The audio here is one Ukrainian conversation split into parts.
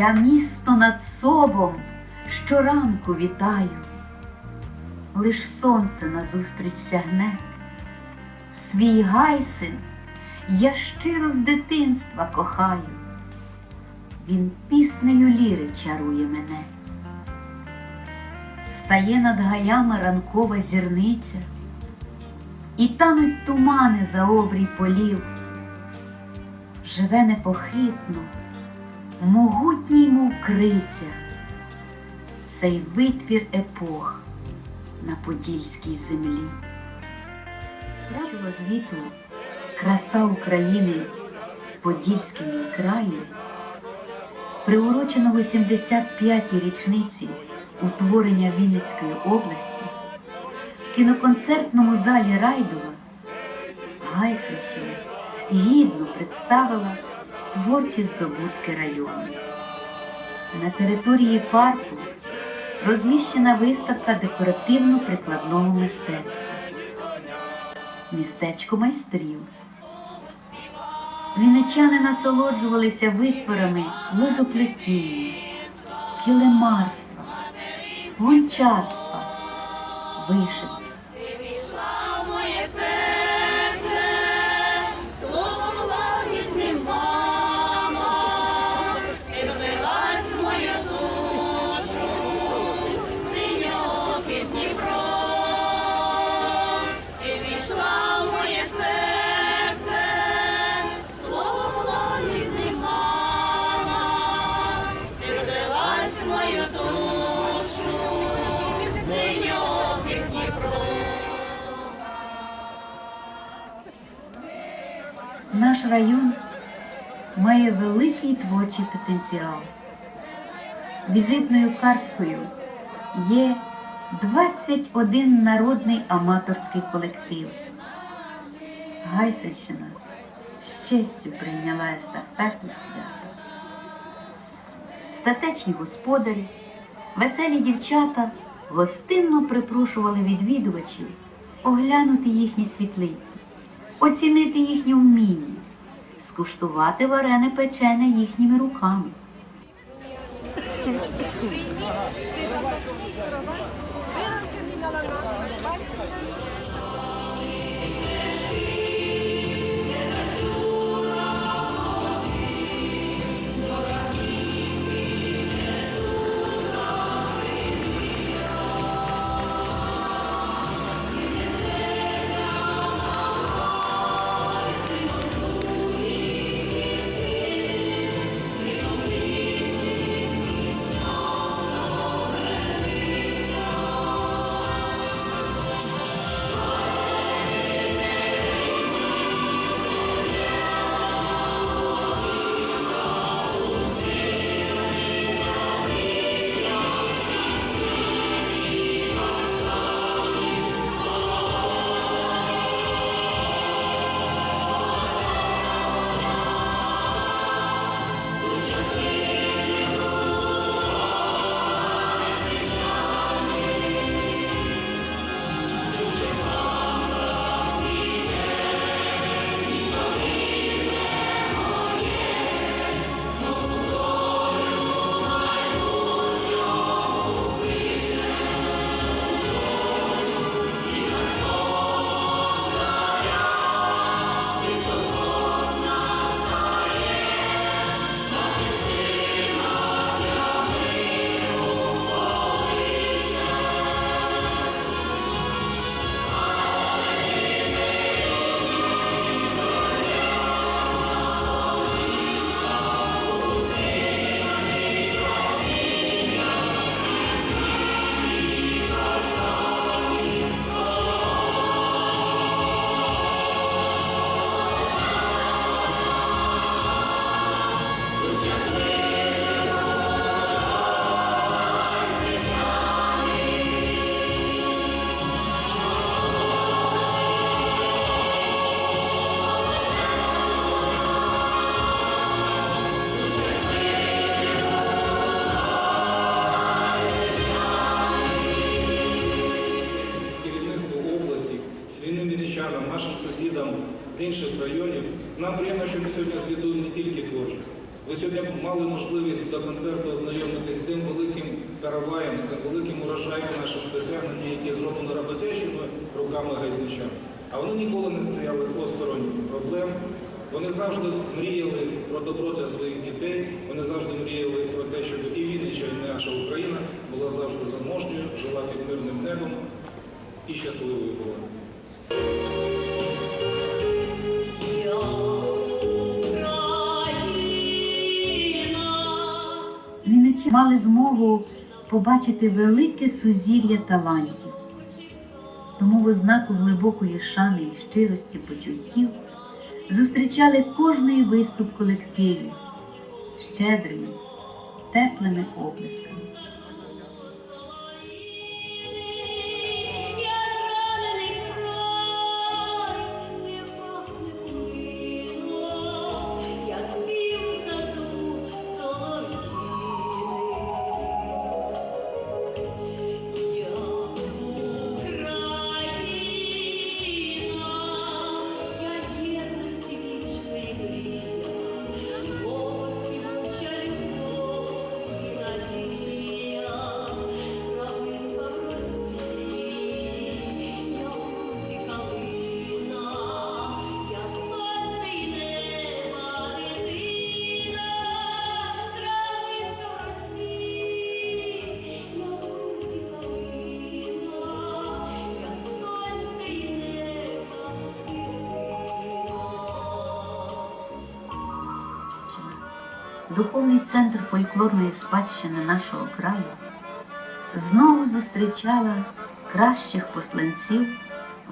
Я місто над собом щоранку вітаю, лиш сонце назустріч сягне, свій гайсин я щиро з дитинства кохаю, він піснею ліри чарує мене. Стає над гаями ранкова зірниця, і тануть тумани за обрій полів, живе непохитно, могутній, мов цей витвір епох на подільській землі. Кращого звіту краса України в Подільському краї, приурочено 85-й річниці утворення Вінницької області, в кіноконцертному залі Райдова Гайсельщина гідно представила творчі здобутки району. На території парку розміщена виставка декоративно-прикладного мистецтва. Містечко майстрів. Вінничани насолоджувалися витворами лозоплетіння, килимарства, гончарства, вишивки. Творчий потенціал. Візитною карткою є 21 народний аматорський колектив. Гайсельщина з честю прийняла естафету свята. Статечні господарі, веселі дівчата гостинно припрошували відвідувачів оглянути їхні світлиці, оцінити їхні вміння, скуштувати варене печене їхніми руками. Нам приємно, що ми сьогодні святкуємо не тільки творчість, Ви сьогодні мали можливість до концерту ознайомитись з тим великим караваєм, з тим великим урожаєм наших досягнень, які зроблено роботещими руками гайсенчан. А вони ніколи не стояли осторонь проблем. Вони завжди мріяли про добро для своїх дітей. Вони завжди мріяли про те, щоб і Віннича, і наша Україна була завжди заможньою, жила під мирним небом і щасливою була. Вінничани мали змогу побачити велике сузір'я талантів. Тому в ознаку глибокої шани і щирості почуттів зустрічали кожний виступ колективів щедрими, теплими оплесками. Духовний центр фольклорної спадщини нашого краю знову зустрічала кращих посланців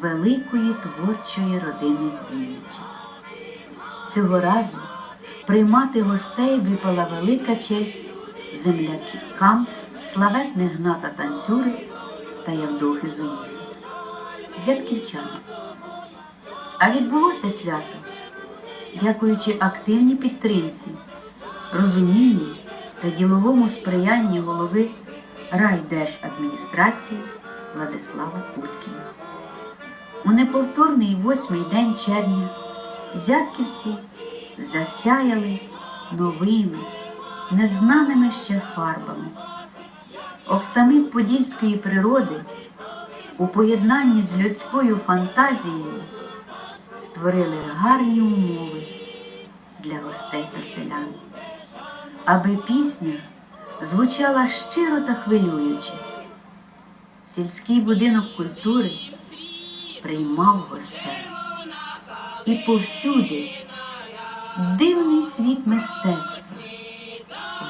великої творчої родини Віннича. Цього разу приймати гостей випала велика честь землякам славетних Гната Танцюри та Явдохи Зуївки, зятківчани. А відбулося свято, дякуючи активній підтримці, розумінні та діловому сприянні голови райдержадміністрації Владислава Путкіна. У неповторний восьмий день червня зятківці засяяли новими, незнаними ще фарбами. Оксамит подільської природи у поєднанні з людською фантазією створили гарні умови для гостей та селян, аби пісня звучала щиро та хвилююче. Сільський будинок культури приймав гостей. І повсюди дивний світ мистецтва,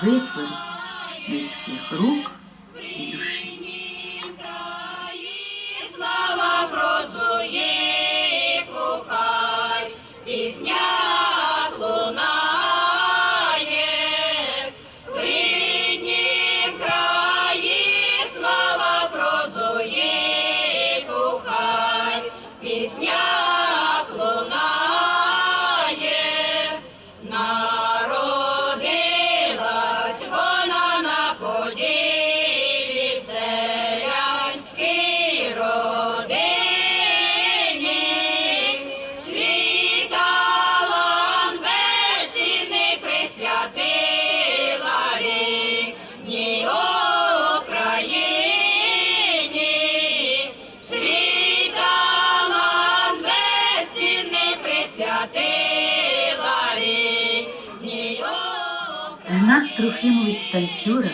витвор людських рук і душі. Гнат Трохимович Танцюра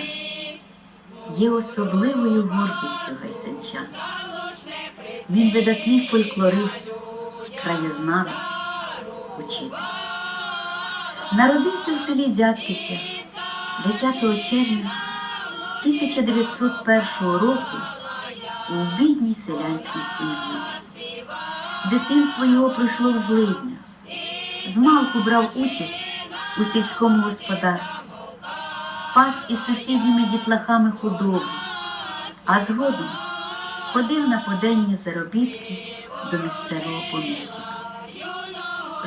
є особливою гордістю гайсенчан. Він видатний фольклорист, краєзнавець, учитель. Народився в селі Зятківця 10 червня 1901 року у бідній селянській сім'ї. Дитинство його пройшло в злиднях. Змалку брав участь у сільському господарстві, пас із сусідніми дітлахами худобу, а згодом ходив на поденні заробітки до місцевого поміщика.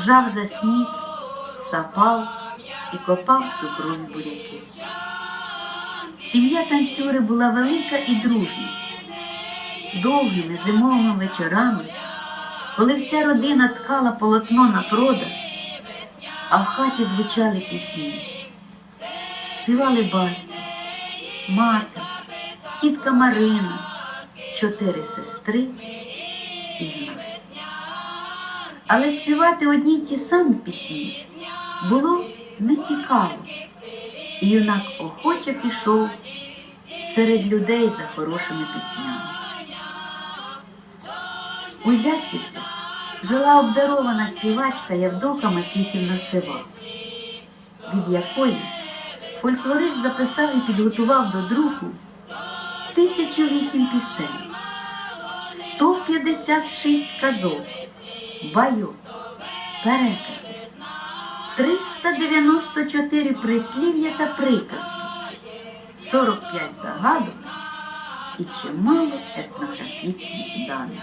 Жав за сніг, сапав і копав цукрові буряки. Сім'я танцюри була велика і дружня. Довгими зимовими вечорами, коли вся родина ткала полотно на продаж, а в хаті звучали пісні. Співали батько, мати, тітка Марина, чотири сестри і я. Але співати одні й ті самі пісні було нецікаво. І юнак охоче пішов серед людей за хорошими піснями. У Зятьківці жила обдарована співачка Явдока Микитівна Сива, від якої фольклорист записав і підготував до друку 1008 пісень, 156 казок, байок, переказів, 394 прислів'я та приказки, 45 загадок і чимало етнографічних даних.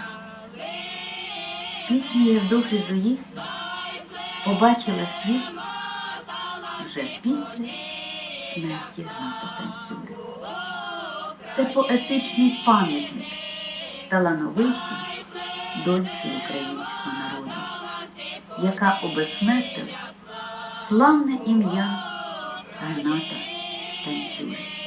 Пісня Євдохи Зуїхи побачила світ вже після смерті Гната танцює. Це поетичний пам'ятник талановитій дольці українського народу, яка обесмертила славне ім'я Гната Танцюри.